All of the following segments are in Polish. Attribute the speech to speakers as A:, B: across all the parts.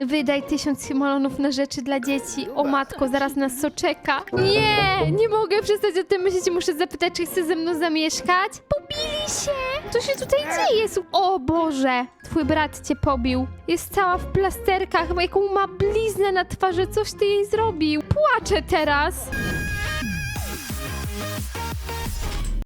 A: Wydaj tysiąc simolonów na rzeczy dla dzieci. O matko, zaraz nas co czeka. Nie, nie mogę przestać o tym myśleć. Muszę zapytać, czy chce ze mną zamieszkać. Pobili się! Co się tutaj dzieje? Su- O Boże, twój brat cię pobił. Jest cała w plasterkach, jaką ma bliznę na twarzy. Coś ty jej zrobił. Płaczę teraz.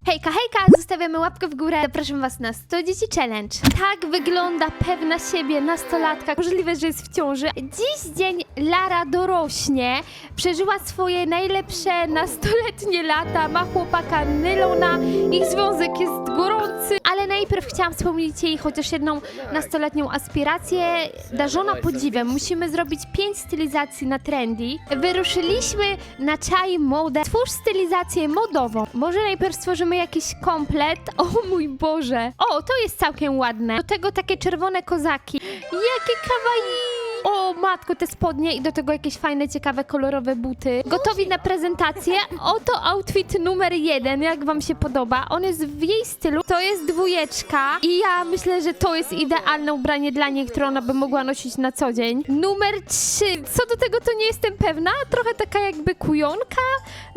A: Hejka, hejka! Zostawiamy łapkę w górę. Zapraszam Was na 100 dzieci challenge. Tak wygląda pewna siebie nastolatka. Możliwe, że jest w ciąży. Dziś dzień Lara dorośnie. Przeżyła swoje najlepsze nastoletnie lata. Ma chłopaka Nylona. Ich związek jest gorący. Ale najpierw chciałam wspomnieć jej chociaż jedną nastoletnią aspirację. Darzona podziwem. Musimy zrobić 5 stylizacji na trendy. Wyruszyliśmy na czaj modę. Stwórz stylizację modową. Może najpierw stworzymy jakiś komplet. O mój Boże. O, to jest całkiem ładne. Do tego takie czerwone kozaki. Jakie kawaii! O matko, te spodnie i do tego jakieś fajne, ciekawe, kolorowe buty. Gotowi na prezentację? Oto outfit numer jeden, jak wam się podoba. On jest w jej stylu, to jest dwójeczka i ja myślę, że to jest idealne ubranie dla niej, które ona by mogła nosić na co dzień. Numer trzy, co do tego to nie jestem pewna, trochę taka jakby kujonka.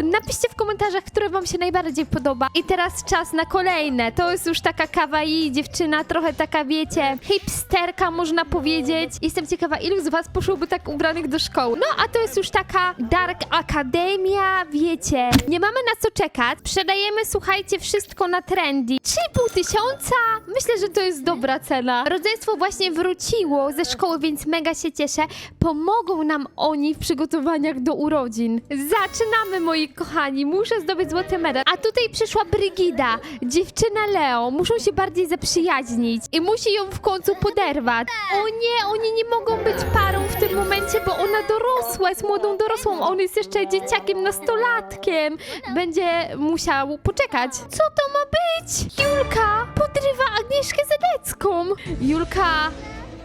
A: Napiszcie w komentarzach, które wam się najbardziej podoba. I teraz czas na kolejne. To jest już taka kawaii dziewczyna, trochę taka wiecie, hipsterka można powiedzieć. Jestem ciekawa, ilu z was poszłoby tak ubranych do szkoły. No, a to jest już taka Dark Academia, wiecie. Nie mamy na co czekać. Sprzedajemy, słuchajcie, wszystko na trendy. 3,5 tysiąca? Myślę, że to jest dobra cena. Rodzeństwo właśnie wróciło ze szkoły, więc mega się cieszę. Pomogą nam oni w przygotowaniach do urodzin. Zaczynamy, moi kochani. Muszę zdobyć złoty medal. A tutaj przyszła Brygida, dziewczyna Leo. Muszą się bardziej zaprzyjaźnić i musi ją w końcu poderwać. O nie, oni nie mogą być parą w tym momencie, bo ona dorosła, jest młodą dorosłą. On jest jeszcze dzieciakiem, nastolatkiem. Będzie musiał poczekać. Co to ma być? Julka podrywa Agnieszkę Zadecką. Julka,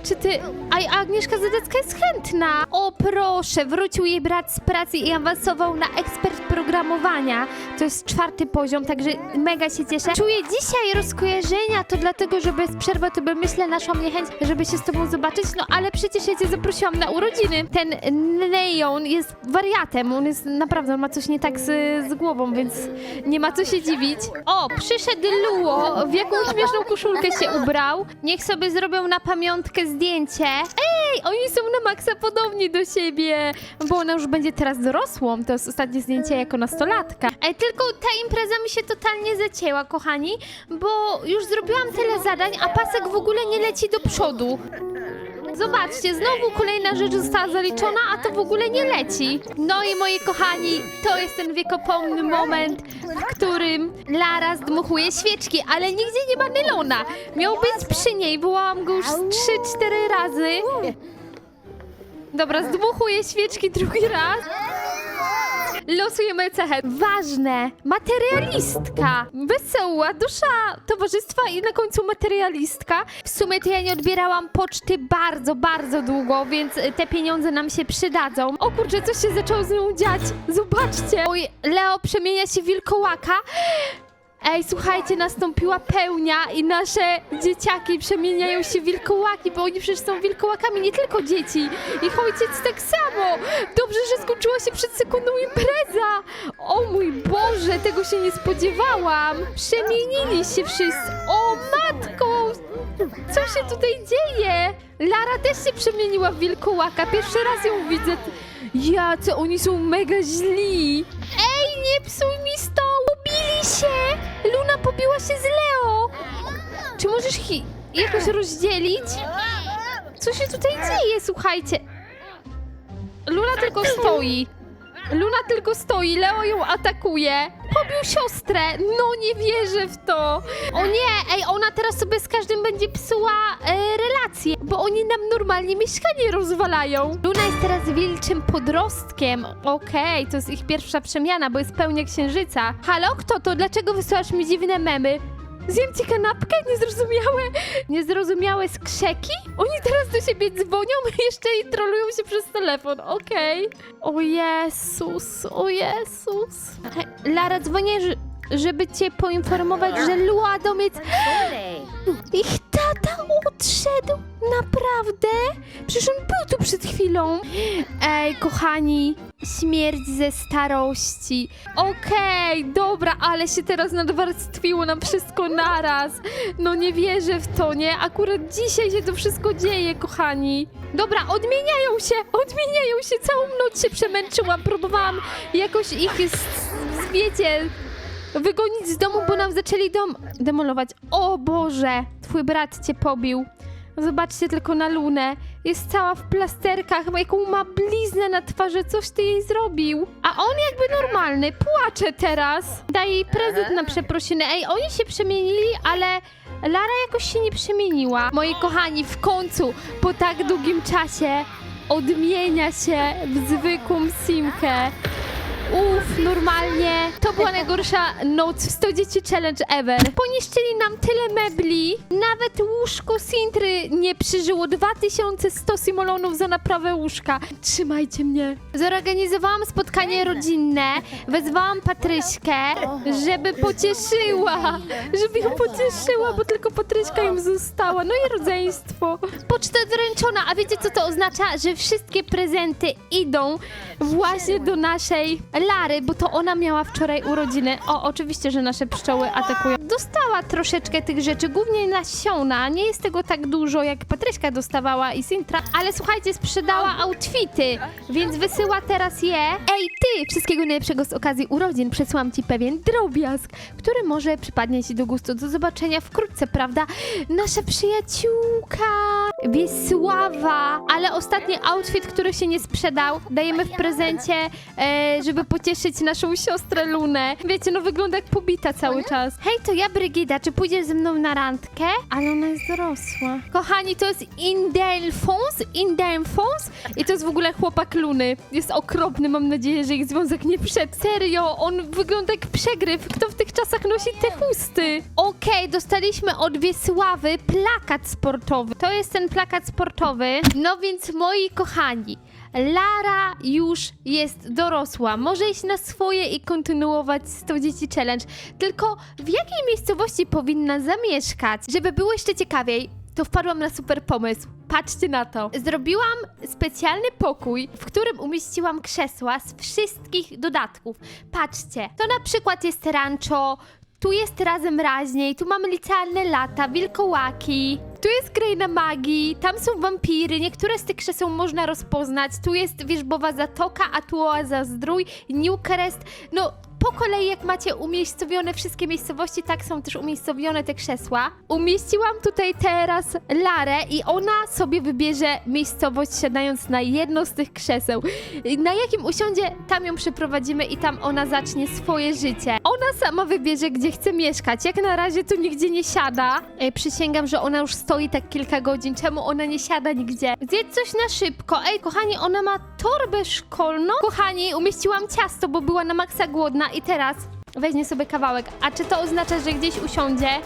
A: czy ty... A Agnieszka Zadecka jest chętna. O proszę, wrócił jej brat z pracy i awansował na ekspert programowania. To jest czwarty poziom, także mega się cieszę. Czuję dzisiaj rozkojarzenia, to dlatego, że bez przerwy to by myślę naszła mnie chęć, żeby się z tobą zobaczyć, no ale przecież ja cię zaprosiłam na urodziny. Ten Neon jest wariatem, on jest naprawdę, on ma coś nie tak z, z głową, więc nie ma co się dziwić. O, przyszedł Luo, w jaką śmieszną koszulkę się ubrał. Niech sobie zrobią na pamiątkę zdjęcie. Ej, oni są na maksa podobni do siebie, bo ona już będzie teraz dorosłą. To jest ostatnie zdjęcie jako nastolatka. Ej, tylko ta impreza mi się totalnie zacięła, kochani, bo już zrobiłam tyle zadań, a pasek w ogóle nie leci do przodu. Zobaczcie, znowu kolejna rzecz została zaliczona, a to w ogóle nie leci. No i moi kochani, to jest ten wiekopomny moment, w którym Lara zdmuchuje świeczki, ale nigdzie nie ma Nylona. Miał być przy niej, wołałam go już z 3-4 razy. Dobra, zdmuchuję świeczki drugi raz. Losujemy cechę. Ważne. Materialistka. Wesoła, dusza towarzystwa i na końcu materialistka. W sumie to ja nie odbierałam poczty bardzo, bardzo długo, więc te pieniądze nam się przydadzą. O kurczę, coś się zaczęło z nią dziać. Zobaczcie. Oj, Leo przemienia się w wilkołaka. Ej, słuchajcie, nastąpiła pełnia i nasze dzieciaki przemieniają się w wilkołaki, bo oni przecież są wilkołakami, nie tylko dzieci. Ich ojciec tak samo. Dobrze, że skończyła się przed sekundą impreza. O mój Boże, tego się nie spodziewałam. Przemienili się wszyscy. O matko, co się tutaj dzieje? Lara też się przemieniła w wilkołaka. Pierwszy raz ją widzę. Ja, co oni są mega źli. Ej, nie psuj mi stołu. Się. Luna pobiła się z Leo. Czy możesz jakoś rozdzielić? Co się tutaj dzieje, słuchajcie? Luna tylko stoi. Luna tylko stoi, Leo ją atakuje. Pobił siostrę. No nie wierzę w to. O nie, ej, ona teraz sobie z każdym będzie psuła e, relacje, bo oni nam normalnie mieszkanie rozwalają. Luna jest teraz wilczym podrostkiem. Okej, to jest ich pierwsza przemiana, bo jest pełnia księżyca. Halo, kto to? Dlaczego wysyłasz mi dziwne memy? Zjem ci kanapkę? Niezrozumiałe, niezrozumiałe skrzeki? Oni teraz do siebie dzwonią jeszcze i trolują się przez telefon, okej. O Jezus, o Jezus. Lara, dzwonię, że... żeby cię poinformować, że Luadomiec ich tata odszedł? Naprawdę? Przecież on był tu przed chwilą. Ej, kochani, śmierć ze starości. Okej, dobra, ale się teraz nadwarstwiło nam wszystko naraz. No nie wierzę w to, nie? Akurat dzisiaj się to wszystko dzieje, kochani. Dobra, odmieniają się, odmieniają się. Całą noc się przemęczyłam, próbowałam jakoś ich, z, z, wiecie, wygonić z domu, bo nam zaczęli dom demolować. O Boże, twój brat cię pobił. Zobaczcie tylko na Lunę. Jest cała w plasterkach, ma jaką ma bliznę na twarzy, coś ty jej zrobił. A on jakby normalny, płacze teraz. Daje jej prezent na przeprosiny. Ej, oni się przemienili, ale Lara jakoś się nie przemieniła. Moi kochani, w końcu, po tak długim czasie, odmienia się w zwykłą Simkę. Uff, normalnie. To była najgorsza noc w 100 dzieci challenge ever. Poniszczyli nam tyle mebli. Nawet łóżko Sintry nie przeżyło 2100 simolonów za naprawę łóżka. Trzymajcie mnie. Zorganizowałam spotkanie rodzinne. Wezwałam Patryśkę, żeby pocieszyła. Żeby ją pocieszyła, bo tylko Patryśka ją została. No i rodzeństwo. Poczta doręczona. A wiecie co to oznacza? Że wszystkie prezenty idą właśnie do naszej Lary, bo to ona miała wczoraj urodziny. O, oczywiście, że nasze pszczoły atakują. Dostała troszeczkę tych rzeczy, głównie nasiona. Nie jest tego tak dużo, jak Patryśka dostawała i Sintra, ale słuchajcie, sprzedała outfity, więc wysyła teraz je. Ej, ty! Wszystkiego najlepszego z okazji urodzin. Przesyłam ci pewien drobiazg, który może przypadnie ci do gustu. Do zobaczenia wkrótce, prawda? Nasza przyjaciółka Wiesława, ale ostatni outfit, który się nie sprzedał, dajemy w prezencie, e, żeby pocieszyć naszą siostrę Lunę. Wiecie, no wygląda jak pobita cały czas. Hej, to ja Brygida, czy pójdziesz ze mną na randkę? Ale ona jest dorosła. Kochani, to jest Indelfons, Indelfons i to jest w ogóle chłopak Luny. Jest okropny, mam nadzieję, że ich związek nie przed. Serio, on wygląda jak przegryw. Kto w tych czasach nosi te chusty? Okej, dostaliśmy od Wiesławy plakat sportowy. To jest ten plakat sportowy. No więc moi kochani, Lara już jest dorosła. Może iść na swoje i kontynuować 100 dzieci challenge. Tylko w jakiej miejscowości powinna zamieszkać? Żeby było jeszcze ciekawiej, to wpadłam na super pomysł. Patrzcie na to. Zrobiłam specjalny pokój, w którym umieściłam krzesła z wszystkich dodatków. Patrzcie, to na przykład jest rancho, tu jest razem raźniej, tu mamy licealne lata, wilkołaki. Tu jest kraina magii, tam są wampiry, niektóre z tych krzeseł można rozpoznać. Tu jest wierzbowa zatoka, a tu oaza zdrój, Newcrest. No, po kolei jak macie umiejscowione wszystkie miejscowości, tak są też umiejscowione te krzesła. Umieściłam tutaj teraz Larę i ona sobie wybierze miejscowość siadając na jedno z tych krzeseł. Na jakim usiądzie, tam ją przeprowadzimy i tam ona zacznie swoje życie. Ona sama wybierze, gdzie chce mieszkać. Jak na razie tu nigdzie nie siada. E, przysięgam, że ona już stoi tak kilka godzin. Czemu ona nie siada nigdzie? Zjedz coś na szybko. Ej, kochani, ona ma torbę szkolną. Kochani, umieściłam ciasto, bo była na maksa głodna i teraz weźmie sobie kawałek. A czy to oznacza, że gdzieś usiądzie?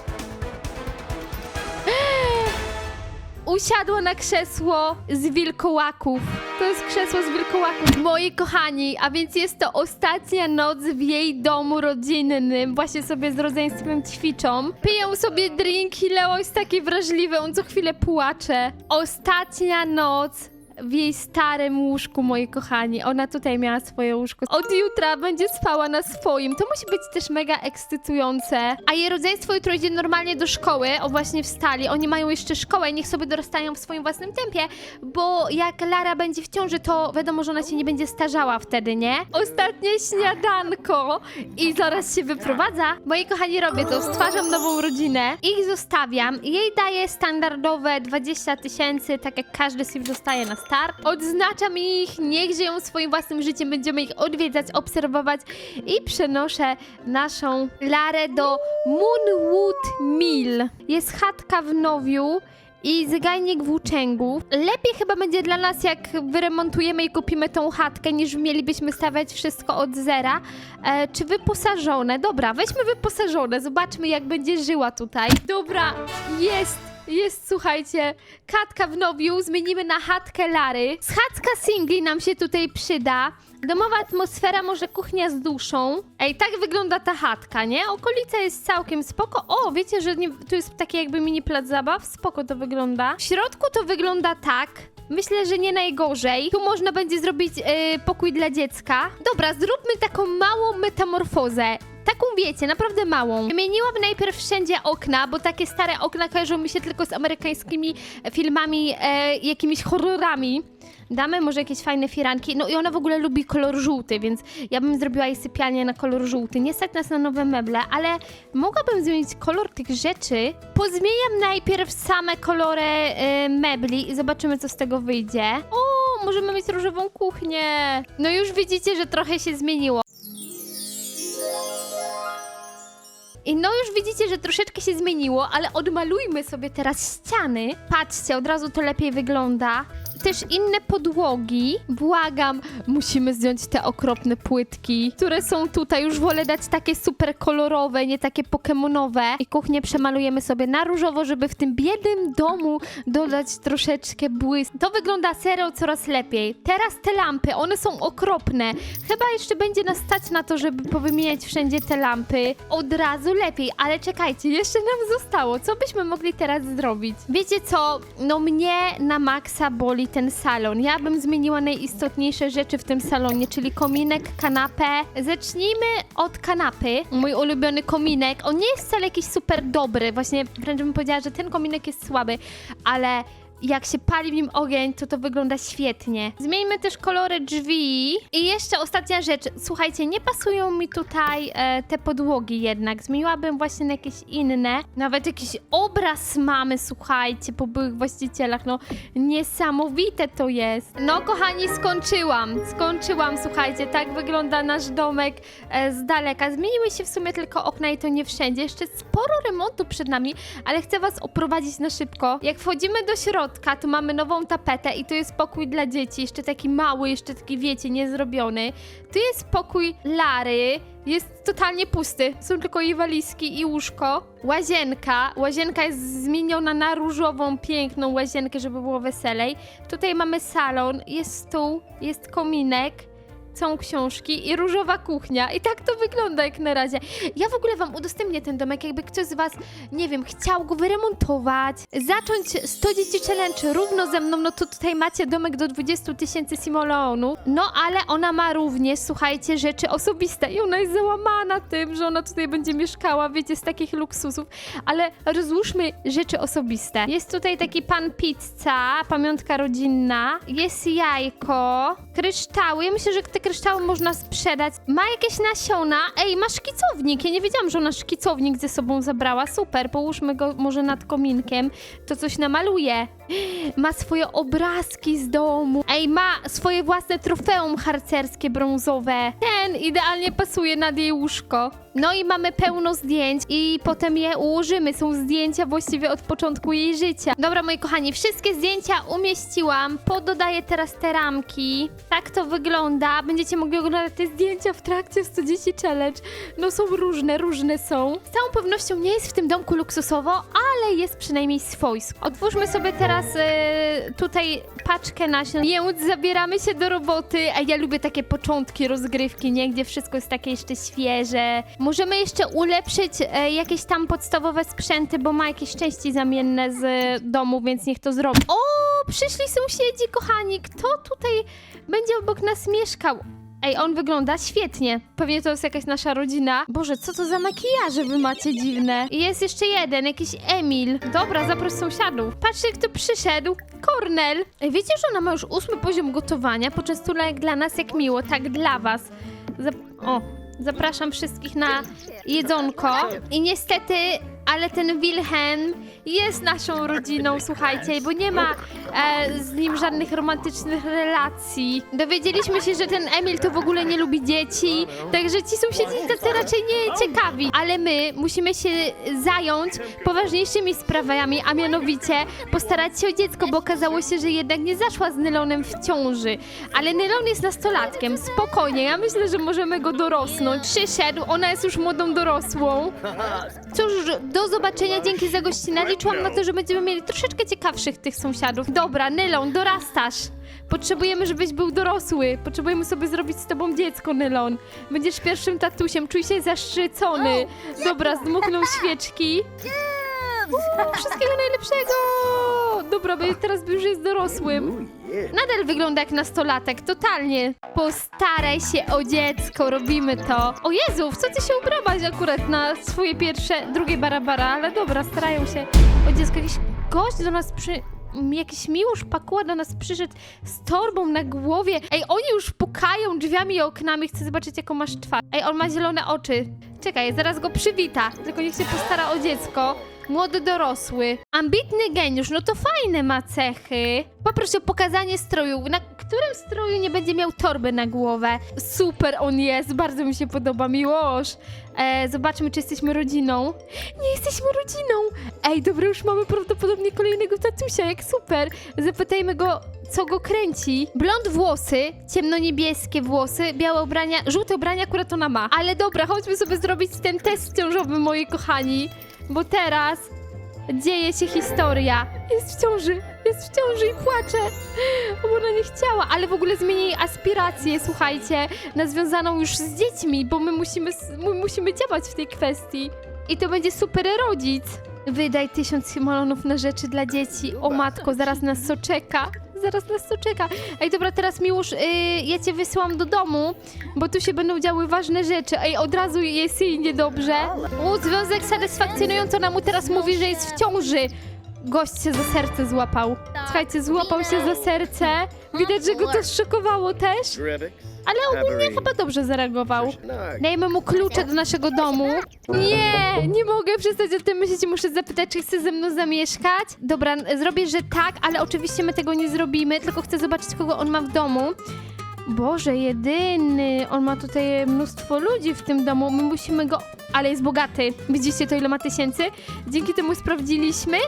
A: Usiadła na krzesło z wilkołaków. To jest krzesło z wilkołaków. Moi kochani, a więc jest to ostatnia noc w jej domu rodzinnym. Właśnie sobie z rodzeństwem ćwiczą. Piją sobie drinki, Leo jest taki wrażliwy, on co chwilę płacze. Ostatnia noc w jej starym łóżku, moi kochani. Ona tutaj miała swoje łóżko. Od jutra będzie spała na swoim. To musi być też mega ekscytujące. A jej rodzeństwo jutro idzie normalnie do szkoły. O, właśnie wstali. Oni mają jeszcze szkołę niech sobie dorastają w swoim własnym tempie, bo jak Lara będzie w ciąży, to wiadomo, że ona się nie będzie starzała wtedy, nie? Ostatnie śniadanko i zaraz się wyprowadza. Moi kochani, robię to. Stwarzam nową rodzinę. Ich zostawiam. Jej daję standardowe 20 tysięcy, tak jak każdy sim dostaje na start. Odznaczam ich, niech żyją swoim własnym życiem, będziemy ich odwiedzać, obserwować i przenoszę naszą Larę do Moonwood Mill. Jest chatka w Nowiu i zagajnik włóczęgów. Lepiej chyba będzie dla nas, jak wyremontujemy i kupimy tą chatkę, niż mielibyśmy stawiać wszystko od zera. E, czy wyposażone? Dobra, weźmy wyposażone, zobaczmy jak będzie żyła tutaj. Dobra, jest! Jest, słuchajcie, chatka w nowiu, zmienimy na chatkę Lary. Schadzka singli nam się tutaj przyda. Domowa atmosfera, może kuchnia z duszą. Ej, tak wygląda ta chatka, nie? Okolica jest całkiem spoko. O, wiecie, że nie, tu jest taki jakby mini plac zabaw? Spoko to wygląda. W środku to wygląda tak. Myślę, że nie najgorzej. Tu można będzie zrobić e, pokój dla dziecka. Dobra, zróbmy taką małą metamorfozę. Taką wiecie, naprawdę małą. Wymieniłam najpierw wszędzie okna, bo takie stare okna kojarzą mi się tylko z amerykańskimi filmami, e, jakimiś horrorami. Damy może jakieś fajne firanki. No i ona w ogóle lubi kolor żółty, więc ja bym zrobiła jej sypialnię na kolor żółty. Nie stać nas na nowe meble, ale mogłabym zmienić kolor tych rzeczy. Pozmieniam najpierw same kolory e, mebli i zobaczymy, co z tego wyjdzie. O, możemy mieć różową kuchnię. No już widzicie, że trochę się zmieniło. I no już widzicie, że troszeczkę się zmieniło, ale odmalujmy sobie teraz ściany. Patrzcie, od razu to lepiej wygląda. Też inne podłogi. Błagam, musimy zdjąć te okropne płytki, które są tutaj. Już wolę dać takie super kolorowe, nie takie pokemonowe. I kuchnię przemalujemy sobie na różowo, żeby w tym biednym domu dodać troszeczkę błysku. To wygląda serio coraz lepiej. Teraz te lampy, one są okropne. Chyba jeszcze będzie nas stać na to, żeby powymieniać wszędzie te lampy. Od razu lepiej, ale czekajcie, jeszcze nam zostało. Co byśmy mogli teraz zrobić? Wiecie co? No mnie na maksa boli ten salon. Ja bym zmieniła najistotniejsze rzeczy w tym salonie, czyli kominek, kanapę. Zacznijmy od kanapy. Mój ulubiony kominek. On nie jest wcale jakiś super dobry. Właśnie wręcz bym powiedziała, że ten kominek jest słaby, ale jak się pali w nim ogień, to to wygląda świetnie. Zmieńmy też kolory drzwi. I jeszcze ostatnia rzecz. Słuchajcie, nie pasują mi tutaj e, te podłogi jednak. Zmieniłabym właśnie na jakieś inne. Nawet jakiś obraz mamy, słuchajcie, po byłych właścicielach. No, niesamowite to jest. No, kochani, skończyłam. Skończyłam, słuchajcie. Tak wygląda nasz domek e, z daleka. Zmieniły się w sumie tylko okna i to nie wszędzie. Jeszcze sporo remontu przed nami, ale chcę was oprowadzić na szybko. Jak wchodzimy do środka, to mamy nową tapetę i to jest pokój dla dzieci. Jeszcze taki mały, jeszcze taki, wiecie, niezrobiony. Tu jest pokój Lary. Jest totalnie pusty. Są tylko jej walizki i łóżko. Łazienka. Łazienka jest zmieniona na różową, piękną łazienkę, żeby było weselej. Tutaj mamy salon, jest stół, jest kominek są książki i różowa kuchnia. I tak to wygląda jak na razie. Ja w ogóle wam udostępnię ten domek, jakby ktoś z was, nie wiem, chciał go wyremontować, zacząć 100 dzieci challenge równo ze mną, no to tutaj macie domek do 20 tysięcy simoleonów. No ale ona ma również, słuchajcie, rzeczy osobiste i ona jest załamana tym, że ona tutaj będzie mieszkała, wiecie, z takich luksusów. Ale rozłóżmy rzeczy osobiste. Jest tutaj taki pan pizza, pamiątka rodzinna, jest jajko, kryształy. Ja myślę, że te kryształy można sprzedać. Ma jakieś nasiona. Ej, ma szkicownik. Ja nie wiedziałam, że ona szkicownik ze sobą zabrała. Super, połóżmy go może nad kominkiem. To coś namaluje. Ma swoje obrazki z domu. Ej, ma swoje własne trofeum harcerskie brązowe. Ten idealnie pasuje nad jej łóżko. No i mamy pełno zdjęć i potem je ułożymy. Są zdjęcia właściwie od początku jej życia. Dobra, moi kochani, wszystkie zdjęcia umieściłam. Pododaję teraz te ramki. Tak to wygląda. Będziecie mogli oglądać te zdjęcia w trakcie 100 dzieci challenge. No są różne, różne są. Z całą pewnością nie jest w tym domku luksusowo, ale jest przynajmniej swojsko. Otwórzmy sobie teraz e, tutaj paczkę nasion. Więc zabieramy się do roboty. A ja lubię takie początki rozgrywki, nie? Gdzie wszystko jest takie jeszcze świeże. Możemy jeszcze ulepszyć e, jakieś tam podstawowe sprzęty, bo ma jakieś części zamienne z domu, więc niech to zrobi. O, przyszli sąsiedzi, kochani. Kto tutaj będzie obok nas mieszkał? Ej, on wygląda świetnie. Pewnie to jest jakaś nasza rodzina. Boże, co to za makijaże wy macie dziwne? I jest jeszcze jeden, jakiś Emil. Dobra, zaproś sąsiadów. Patrzcie, kto przyszedł. Kornel. Ej, wiecie, że ona ma już ósmy poziom gotowania? Poczęstunek dla nas jak miło, tak dla was. Zap- o, zapraszam wszystkich na jedzonko. I niestety, ale ten Wilhelm jest naszą rodziną, słuchajcie, bo nie ma e, z nim żadnych romantycznych relacji. Dowiedzieliśmy się, że ten Emil to w ogóle nie lubi dzieci, także ci sąsiedzi tacy raczej nie ciekawi. Ale my musimy się zająć poważniejszymi sprawami, a mianowicie postarać się o dziecko, bo okazało się, że jednak nie zaszła z Nylonem w ciąży. Ale Nylon jest nastolatkiem, spokojnie, ja myślę, że możemy go dorosnąć. Przyszedł, ona jest już młodą dorosłą. Cóż, do zobaczenia, dzięki za gościnę. Liczyłam na to, że będziemy mieli troszeczkę ciekawszych tych sąsiadów. Dobra, Nylon, dorastasz. Potrzebujemy, żebyś był dorosły. Potrzebujemy sobie zrobić z tobą dziecko, Nylon. Będziesz pierwszym tatusiem, czuj się zaszczycony. Dobra, zdmuchnął świeczki. Uuu, Wszystkiego najlepszego! Dobra, bo teraz już jest dorosłym. Nadal wygląda jak nastolatek, totalnie. Postaraj się o dziecko, robimy to. O Jezu, co ty się ubrałaś akurat na swoje pierwsze, drugie barabara, ale dobra, starają się o dziecko. Jakiś gość do nas przy... Jakiś miłosz pakuła do nas przyszedł z torbą na głowie. Ej, oni już pukają drzwiami i oknami, chcę zobaczyć jaką masz twarz. Ej, on ma zielone oczy. Czekaj, zaraz go przywita, tylko niech się postara o dziecko. Młody dorosły. Ambitny geniusz, no to fajne ma cechy. Poproś o pokazanie stroju. Na którym stroju nie będzie miał torby na głowę? Super on jest, bardzo mi się podoba, Miłosz. E, zobaczmy, czy jesteśmy rodziną. Nie jesteśmy rodziną! Ej, dobra, już mamy prawdopodobnie kolejnego tatusia, jak super. Zapytajmy go, co go kręci. Blond włosy, ciemnoniebieskie włosy, białe ubrania, żółte ubrania akurat ona ma. Ale dobra, chodźmy sobie zrobić ten test ciążowy, moi kochani. Bo teraz dzieje się historia. Jest w ciąży, jest w ciąży i płacze. Bo ona nie chciała, ale w ogóle zmieni jej aspirację, słuchajcie, na związaną już z dziećmi, bo my musimy, my musimy działać w tej kwestii. I to będzie super rodzic. Wydaj tysiąc malonów na rzeczy dla dzieci. O matko, zaraz nas co czeka. Zaraz nas co czeka. Ej, dobra, teraz Miłosz, yy, ja cię wysyłam do domu, bo tu się będą działy ważne rzeczy. Ej, od razu jest jej niedobrze. U, związek satysfakcjonująco nam mu teraz mówi, że jest w ciąży. Gość się za serce złapał. Słuchajcie, złapał się za serce. Widać, że go to zszokowało też, ale ogólnie chyba dobrze zareagował. Dajmy mu klucze do naszego domu. Nie, nie mogę przestać o tym myśleć. Muszę zapytać, czy chce ze mną zamieszkać. Dobra, zrobię, że tak, ale oczywiście my tego nie zrobimy, tylko chcę zobaczyć, kogo on ma w domu. Boże, jedyny. On ma tutaj mnóstwo ludzi w tym domu. My musimy go... Ale jest bogaty. Widzicie to, ile ma tysięcy? Dzięki temu sprawdziliśmy,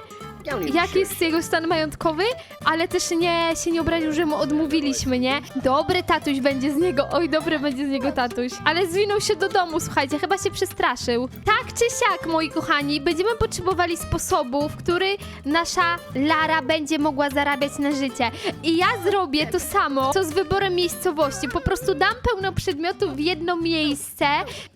A: jaki jest jego stan majątkowy, ale też nie się nie obraził, że mu odmówiliśmy, nie? Dobry tatuś będzie z niego, oj, dobry będzie z niego tatuś. Ale zwinął się do domu, słuchajcie, chyba się przestraszył. Tak czy siak, moi kochani, będziemy potrzebowali sposobu, w który nasza Lara będzie mogła zarabiać na życie. I ja zrobię to samo, co z wyborem miejscowości. Po prostu dam pełno przedmiotów w jedno miejsce,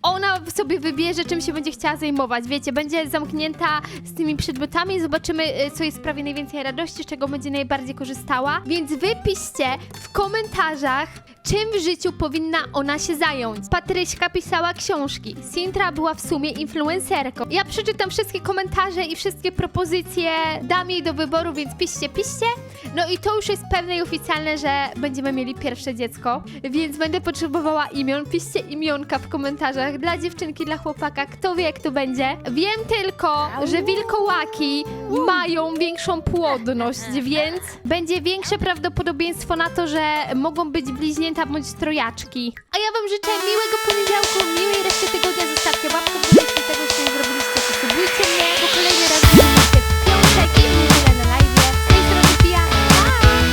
A: ona sobie wybierze, czym się będzie chciała zajmować. Wiecie, będzie zamknięta z tymi przedmiotami, zobaczymy, y, co jej sprawi najwięcej radości, z czego będzie najbardziej korzystała. Więc wypiszcie w komentarzach, czym w życiu powinna ona się zająć. Patryśka pisała książki, Sintra była w sumie influencerką. Ja przeczytam wszystkie komentarze i wszystkie propozycje, dam jej do wyboru, więc piszcie, piszcie. No i to już jest pewne i oficjalne, że będziemy mieli pierwsze dziecko, więc będę potrzebowała imion. Piszcie imionka w komentarzach dla dziewczynki, dla chłopaka, kto wie jak to będzie. Wiem tylko, że wilkołaki mają większą płodność, więc będzie większe prawdopodobieństwo na to, że mogą być bliźnięta zwierzęta bądź strojaczki. A ja Wam życzę miłego poniedziałku, miłej reszty tygodnia. Zostawcie łapkę w górę, jeśli tego jeszcze nie zrobiliście. Subskrybujcie mnie, bo kolejny raz widzimy się w piątek i w